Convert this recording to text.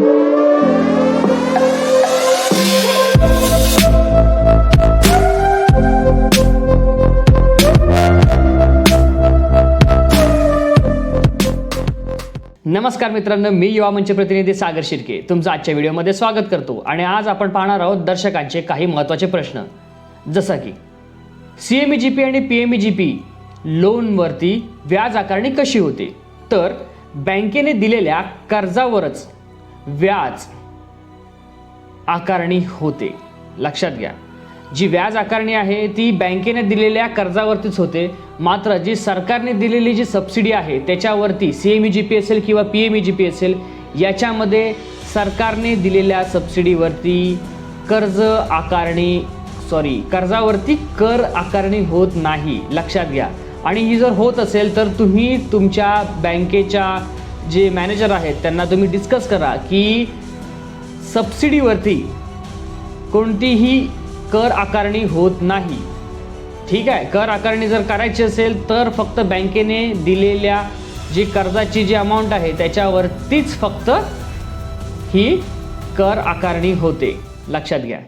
नमस्कार मित्रांनो मी युवा मंच प्रतिनिधी सागर शिर्के. तुमचं आजच्या व्हिडिओमध्ये स्वागत करतो आणि आज आपण पाहणार आहोत दर्शकांचे काही महत्त्वाचे प्रश्न. जसं की C M E G P आणि P M E G P लोनवरती व्याज आकारणी कशी होते? तर बँकेने दिलेल्या कर्जावरच व्याज आकारणी होते. लक्षात घ्या. जी व्याज आकारणी आहे ती बँकेने दिलेल्या कर्जावरतीच होते. मात्र जी सरकारने दिलेली जी सबसिडी आहे त्याच्यावरती C M E G P असेल किंवा P M E G P असेल याच्यामध्ये सरकारने दिलेल्या सबसिडीवरती कर्ज आकारणी सॉरी कर्जावरती कर आकारणी होत नाही. लक्षात घ्या. आणि ही जर होत असेल तर तुम्ही तुमच्या बँकेच्या जे मॅनेजर आहेत त्यांना तुम्ही डिस्कस करा की सबसिडीवरती कोणतीही कर आकारणी होत नाही. ठीक आहे? कर आकारणी जर करायची असेल तर फक्त बँकेने दिलेल्या जी कर्जाची जी अमाऊंट आहे त्याच्यावरतीच फक्त ही कर आकारणी होते. लक्षात घ्या.